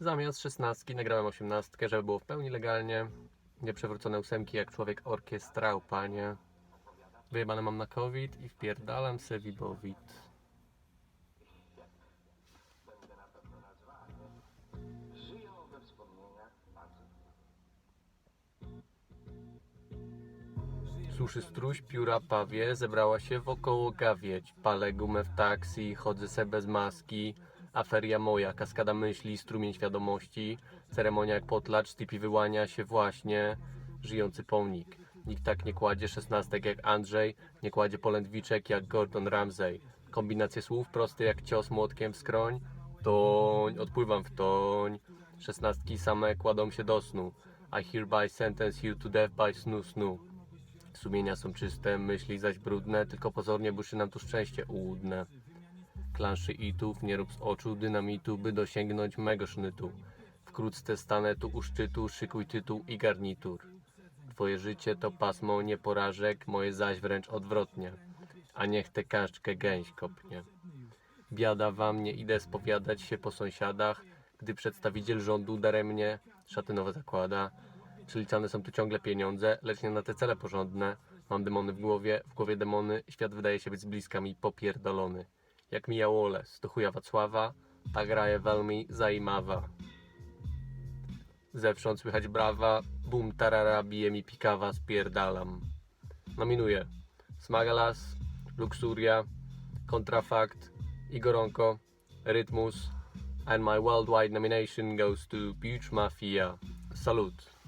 Zamiast szesnastki nagrałem osiemnastkę, żeby było w pełni legalnie. Nieprzewrócone ósemki jak człowiek orkiestrał, panie. Wyjebane mam na COVID i wpierdalam se wibowit. Suszy struś, pióra pawie, zebrała się wokoło gawieć. Palę gumę w taksi, chodzę se bez maski. Aferia moja, kaskada myśli, strumień świadomości. Ceremonia jak potlacz, Stipi wyłania się właśnie. Żyjący pomnik. Nikt tak nie kładzie szesnastek jak Andrzej, nie kładzie polędwiczek jak Gordon Ramsay. Kombinacje słów proste jak cios młotkiem w skroń. Toń, odpływam w toń. Szesnastki same kładą się do snu. I hereby sentence you to death by snu snu. Sumienia są czyste, myśli zaś brudne, tylko pozornie buszy nam tu szczęście ułudne. Klanszy itów, nie rób z oczu dynamitu, by dosięgnąć mego sznytu. Wkrótce stanę tu u szczytu, szykuj tytuł i garnitur. Twoje życie to pasmo nie porażek, moje zaś wręcz odwrotnie. A niech tę kaszczkę gęś kopnie. Biada wam, nie idę spowiadać się po sąsiadach, gdy przedstawiciel rządu daremnie szaty nowe zakłada. Przeliczane są tu ciągle pieniądze, lecz nie na te cele porządne. Mam demony w głowie, w głowie demony, świat wydaje się być z bliska mi popierdolony. Jak mija Wallace, do chuja Wacława, ta gra je welmi zaimawa. Zewsząd słychać brawa, bum tarara, bije mi pikawa, spierdalam. Nominuję Smagalas, Luxuria, Kontrafakt, Igoronko, Rytmus, and my worldwide nomination goes to Beach Mafia. Salut!